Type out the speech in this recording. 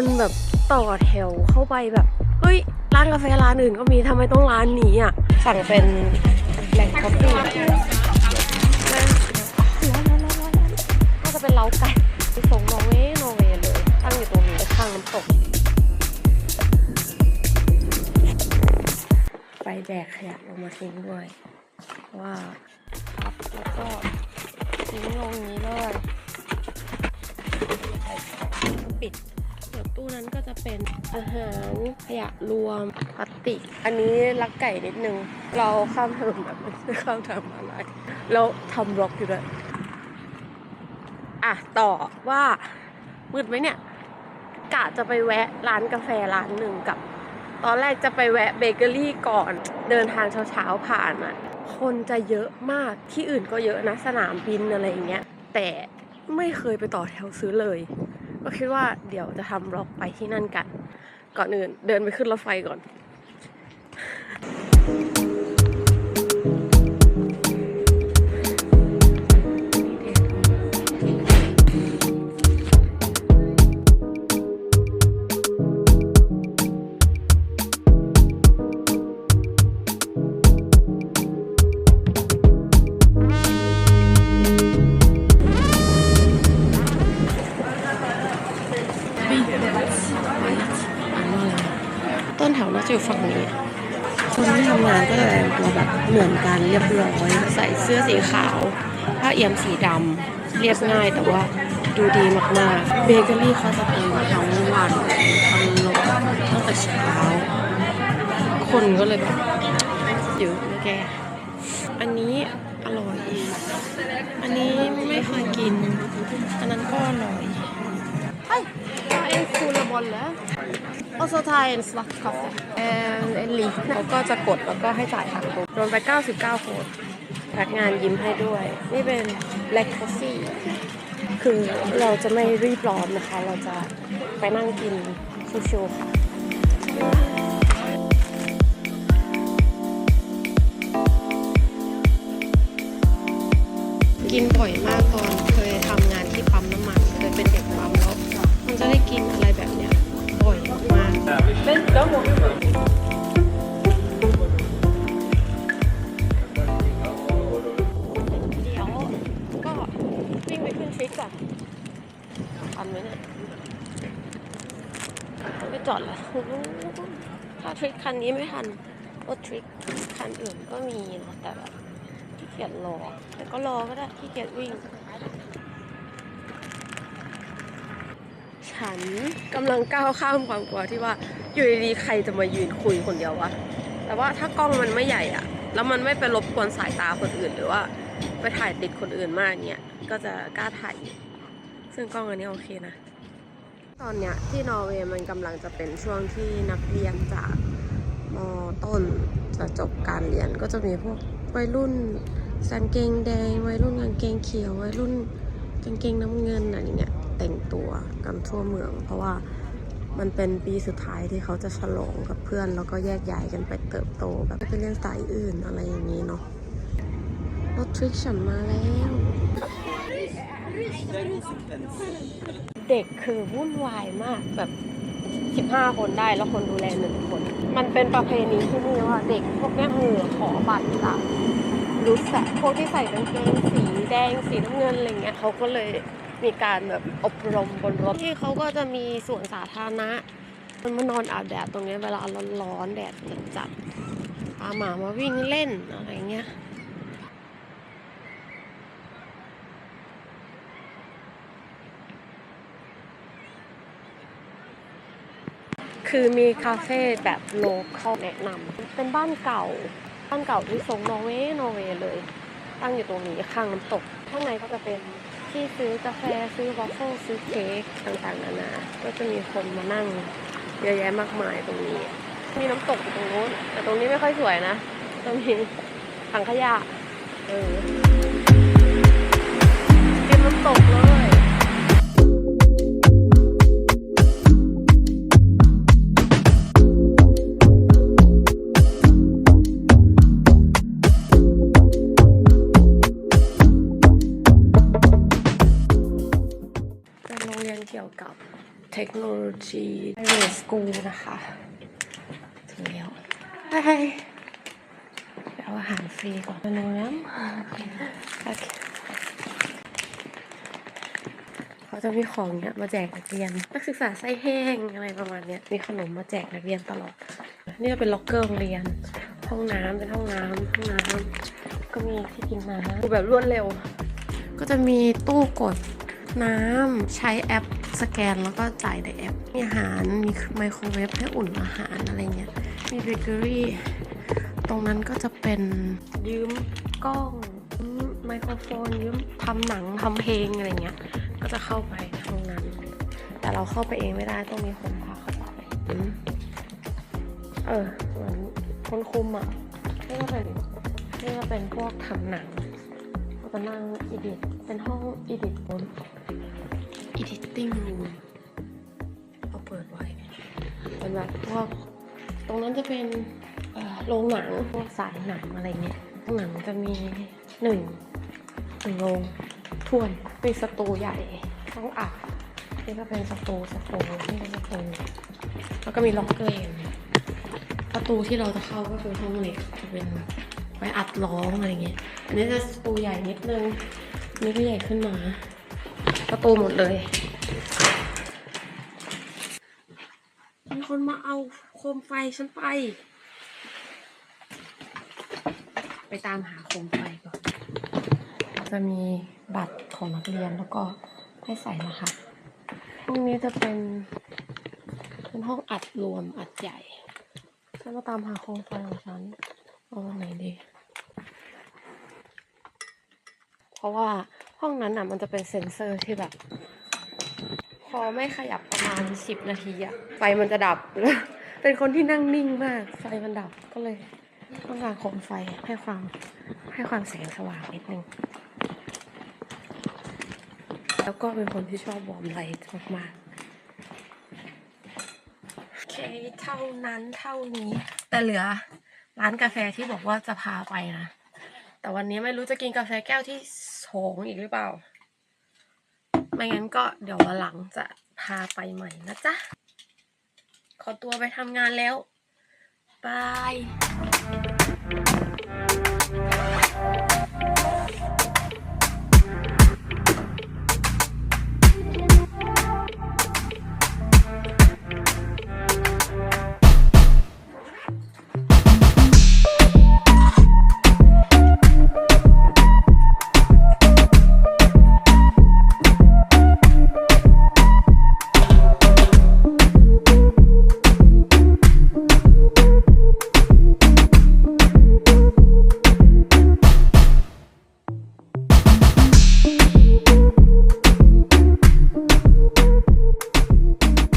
คนแบบต่อแถวเข้าไปแบบเฮ้ยร้านกาแฟร้านอื่นก็มีทำไมต้องร้านนี้อะ สั่งเป็นแหล่งคอฟฟี่ก็จะเป็นเล้าไก่ที่งนอร์เวย์นอร์เวย์เลย ตั้งอยู่ตรงนี้ข้างน้ำตก ไปแดกขยะลงมาทิ้งด้วย ว่าพับแล้วก็ทิ้งลงนี้เลยปิด เดี๋ยวตู้นั้นก็จะเป็นอาหารขยะรวมพลาสติก อันนี้ลักไก่นิดนึง เราข้ามถนนแบบไม่ได้ข้ามทางมาลายแล้วทำบล็อกอยู่ด้วยอะต่อว่ามืดไหมเนี่ยกะจะไปแวะร้านกาแฟร้านหนึ่งกับ ตอนแรกจะไปแวะเบเกอรี่ก่อนเดินทางเช้าๆผ่านอะคนจะเยอะมากที่อื่นก็เยอะนะสนามบินอะไรอย่างเงี้ยแต่ไม่เคยไปต่อแถวซื้อเลย ก็คิดว่าเดี๋ยวจะทำบล็อกไปที่นั่นกัน ก่อนอื่นเดินไปขึ้นรถไฟก่อน ต้นแถวน่าจะอยู่ฝั่งนี้ คนที่ทำงานก็จะแต่งตัวแบบเหมือนกันเรียบร้อย ใส่เสื้อสีขาว ผ้าเอี่ยมสีดำเรียบง่ายแต่ว่าดูดีมากๆ เบเกอรี่เขาจะเปิดทั้งวันทั้งลมตั้งแต่เช้า คนก็เลยแบบเยอะนะแก อันนี้อร่อย อันนี้ไม่เคยกิน อันนั้นก็อร่อย Molle. Och så tar jag en svart kaffe. En, en liten. เขาก็จะกดแล้วก็ให้จ่ายทางตรงรวมไป99โคดพนักงานยิ้มให้ด้วย นี่เป็น black coffee คือเราจะไม่รีบร้อนนะคะ เราจะไปนั่งกินชิวๆค่ะกินบ่อยมากตอน ม่จอดละถ้าทริกคันนี้ไม่ทันรถทริกคันอื่นก็มีนะแต่แบบขี้เกียจรอแต่ก็รอก็ได้ขี้เกียจวิ่ง ฉันกำลังก้าวข้ามความกลัวที่ว่าอยู่ดีๆใครจะมายืนคุยคนเดียววะ แต่ว่าถ้ากล้องมันไม่ใหญ่อะแล้วมันไม่ไปรบกวนสายตาคนอื่น หรือว่าไปถ่ายติดคนอื่นมากเนี่ยก็จะกล้าถ่ายอยู่ซึ่งกล้องอันนี้โอเคนะ ตอนเนี้ยที่นอร์เวย์มันกำลังจะเป็นช่วงที่นักเรียนจากมต้นจะจบการเรียนก็จะมีพวกวัยรุ่นกางเกงแดงวัยรุ่นกางเกงเขียววัยรุ่นกางเกงน้ำเงินอะไรเงี้ย แต่งตัวกันทั่วเมือง เพราะว่ามันเป็นปีสุดท้ายที่เขาจะฉลองกับเพื่อน แล้วก็แยกย้ายกันไปเติบโตแบบไปเรียนสายอื่นอะไรอย่างนี้เนาะรถทริกฉันมาแล้ว เด็กคือวุ่นวายมากแบบ 15 คนได้แล้วคนดูแลหนึ่งคน มันเป็นประเพณีที่นี่ว่าเด็กพวกนี้ยเออขอบัตรจากรู้สักพวกที่ใส่กางเกงสีแดงสีน้ำเงินอะไรเงี้ยเขาก็เลย มีการแบบอบรมบนรถที่เขาก็จะมีสวนสาธารณะ มันมานอนอาบแดดตรงนี้เวลาร้อนๆแดดจัดๆพาหมามาวิ่งเล่นอะไรเงี้ยคือมีคาเฟ่แบบโลคอลแนะนำเป็นบ้านเก่า บ้านเก่าที่ทรงนอร์เวย์นอร์เวย์เลย ตั้งอยู่ตรงนี้ข้างน้ำตก ข้างในก็จะเป็น ที่ซื้อกาแฟซื้อวอฟเฟิลซื้อเค้กต่างๆนานา ก็จะมีคนมานั่งเยอะแยะมากมายตรงนี้ มีน้ำตกอยู่ตรงนู้นแต่ตรงนี้ไม่ค่อยสวยนะ ตรงนี้ถังขยะเออ เป็นโรงเรียนเกี่ยวกับเทคโนโลจีไอเวสกูนะคะถึงแล้วไปไปเอาอาหารฟรีก่อนนะน้ำโอเคเขาจะมีของเนี้ยมาแจกนักเรียน นักศึกษาไส้แห้งอะไรประมาณเนี้ยมีขนมมาแจกนักเรียนตลอด นี่จะเป็นล็อกเกอร์โรงเรียน ห้องน้ำเป็นห้องน้ำห้องน้ำก็มีที่กินน้ำดูแบบรวดเร็ว ก็จะมีตู้กดน้ำใช้แอป สแกนแล้วก็จ่ายในแอป มีอาหาร มีไมโครเวฟให้อุ่นอาหารอะไรเงี้ย มีเบเกอรี่ ตรงนั้นก็จะเป็นยืมกล้องไมโครโฟนยืมทำหนังทำเพลงอะไรเงี้ย ก็จะเข้าไปห้องนั้น แต่เราเข้าไปเองไม่ได้ต้องมีคนพาเข้าไปอเออเหมือนคนคุมอะนี่ก็เป็นนี่ก็เป็นพวกทำหนังเราจะนั่งอีดิทเป็นห้องอีดิทบน นแบบพวกตรงนั้นจะเป็นโรงหนังพวกสายหนังอะไรเงี้ยข้างหนังจะมีหนึ่งหนึ่งโรงท่วนมีสตูใหญ่ห้องอัดนี่ก็เป็นสตูสตูนี่ก็สตูแล้วก็มีล็อกเกอร์อย่างเงี้ยประตูที่เราจะเข้าก็คือห้องเล็กจะเป็นไว้อัดร้องอะไรเงี้ยอันนี้จะสตูใหญ่นิดนึงนี่ก็ใหญ่ขึ้นมา ประตูหมดเลย มี คนมาเอาโคมไฟฉันไป ไปตามหาโคมไฟก่อน จะมีบัตรของนักเรียนแล้วก็ให้ใส่รหัสห้องนี้จะเป็นเป็นห้องอัดรวมอัดใหญ่ ฉันมาตามหาโคมไฟของฉันเอาอันไหนดี เพราะว่าห้องนั้นอะมันจะเป็นเซ็นเซอร์ที่แบบพ อไม่ขยับประมาณสิบนาทีอะไฟมันจะดับ เป็นคนที่นั่งนิ่งมาก ไฟมันดับก็เลยต้องการโคมไฟให้ความให้ความแสงสว่างนิดนึง แล้วก็เป็นคนที่ชอบวอร์มไลท์มากๆโอเคเท่านั้นเท่านี้ แต่เหลือร้านกาแฟที่บอกว่าจะพาไปนะ แต่วันนี้ไม่รู้จะกินกาแฟแก้วที่สองอีกหรือเปล่า ไม่งั้นก็เดี๋ยววันหลังจะพาไปใหม่นะจ๊ะ ขอตัวไปทำงานแล้ว บาย